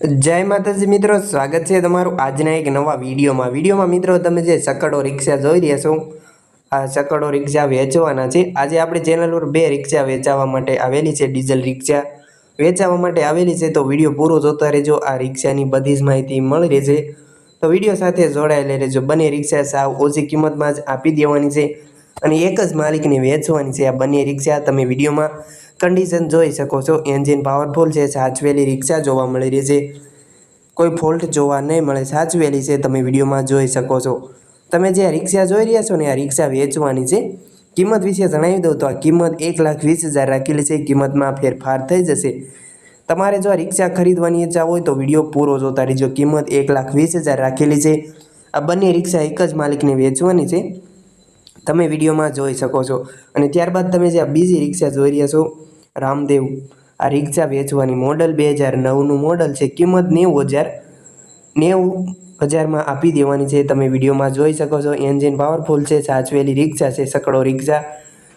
જય માતાજી મિત્રો, સ્વાગત છે તમારું આજના એક નવા વિડીયોમાં. વિડીયોમાં મિત્રો, તમે જે સકડો રિક્ષા જોઈ રહ્યા છો, આ સકડો રિક્ષા વેચવાના છે. આજે આપણી ચેનલ પર બે રિક્ષા વેચાવા માટે આવેલી છે, ડીઝલ રિક્ષા. વેચાવા માટે આવેલી છે, તો વીડિયો પૂરો જોતા રહેજો. આ રિક્ષાની બધી જ માહિતી મળી રહેશે. તો વીડિયો સાથે જોડાયેલા રહેજો. બંને રિક્ષા સાવ ઓછી કિંમતમાં જ આપી દેવાની છે અને એક જ માલિકને વેચવાની છે. આ બંને રિક્ષા તમે વિડીયોમાં કન્ડિશન જોઈ શકો છો. એન્જિન પાવરફુલ છે, સાચવેલી રિક્ષા જોવા મળી રહી છે. કોઈ ફોલ્ટ જોવા નહીં મળે, સાચવેલી છે, તમે વિડીયોમાં જોઈ શકો છો. તમે જે રિક્ષા જોઈ રહ્યા છો ને, આ રિક્ષા વેચવાની છે, કિંમત વિશે જણાવી દઉં તો આ કિંમત એક લાખ વીસ હજાર રાખેલી છે, કિંમતમાં ફેરફાર થઈ જશે. તમારે જો આ રિક્ષા ખરીદવાની ઈચ્છા હોય તો વીડિયો પૂરો જોતા રહેજો. કિંમત એક લાખ વીસ હજાર રાખેલી છે. આ બંને રિક્ષા એક જ માલિકને વેચવાની છે. તમે વિડીયોમાં જોઈ શકો છો. અને ત્યારબાદ તમે જે બીજી રિક્ષા જોઈ રહ્યા છો રામદેવ. આ રિક્ષા વેચવાની મોડલ બે હજાર નવનું મોડલ છે. કિંમત નેવું હજાર, નેવું હજારમાં આપી દેવાની છે. તમે વિડીયોમાં જોઈ શકો છો. એન્જિન પાવરફુલ છે, સાચવેલી રિક્ષા છે સકડો રિક્ષા.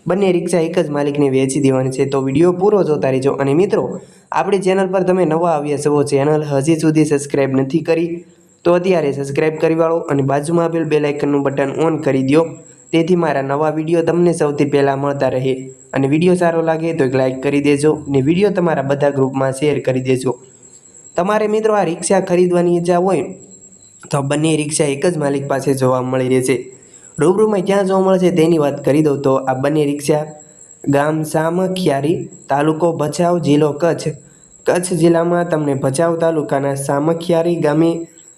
બંને રિક્ષા એક જ માલિકને વેચી દેવાની છે. તો વીડિયો પૂરો જોતા રહેજો. અને મિત્રો, આપણી ચેનલ પર તમે નવા આવ્યા છો ચેનલ હજી સુધી સબસ્ક્રાઈબ નથી કરી, તો અત્યારે સબસ્ક્રાઈબ કરી વાળો અને બાજુમાં આપેલ બે લાઇકનનું બટન ઓન કરી દો તેથી મારા નવા વીડિયો તમને સૌથી પહેલાં મળતા રહે. અને વીડિયો સારો લાગે તો એક લાઇક કરી દેજો અને વીડિયો તમારા બધા ગ્રુપમાં શેર કરી દેજો. તમારે મિત્રો આ રિક્ષા ખરીદવાની ઈચ્છા હોય તો બંને રિક્ષા એક જ માલિક પાસે જોવા મળી રહેશે. રૂબરૂમાં ક્યાં જોવા મળશે તેની વાત કરી દઉં તો આ બંને રિક્ષા ગામ સામખિયારી તાલુકો ભચાઉ જિલ્લો કચ્છ. કચ્છ જિલ્લામાં તમને ભચાઉ તાલુકાના સામખિયારી ગામે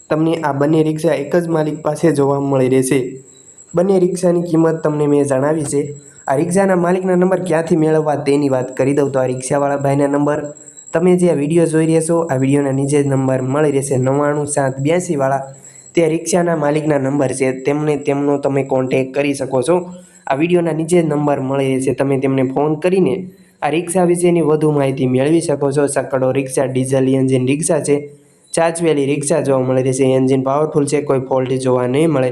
તમને આ બંને રિક્ષા એક જ માલિક પાસે જોવા મળી રહેશે. બંને રિક્ષાની કિંમત તમને મેં જણાવી છે. આ રિક્ષાના માલિકના નંબર ક્યાંથી મેળવવા તેની વાત કરી દઉં તો આ રિક્ષાવાળા ભાઈના નંબર. તમે જે આ વીડિયો જોઈ રહ્યા છો, આ વિડીયોના નીચે જ નંબર મળી રહેશે. નવ્વાણું સાત બ્યાસીવાળા તે રિક્ષાના માલિકના નંબર છે. તેમને તેમનો તમે કોન્ટેક કરી શકો છો. આ વિડીયોના નીચે જ નંબર મળી રહેશે. તમે તેમને ફોન કરીને આ રિક્ષા વિશેની વધુ માહિતી મેળવી શકો છો. સકડો રિક્ષા, ડીઝલ એન્જિન રિક્ષા છે. ચાચવેલી રિક્ષા જોવા મળી રહેશે. એન્જિન પાવરફુલ છે. કોઈ ફોલ્ટ જોવા નહીં મળે.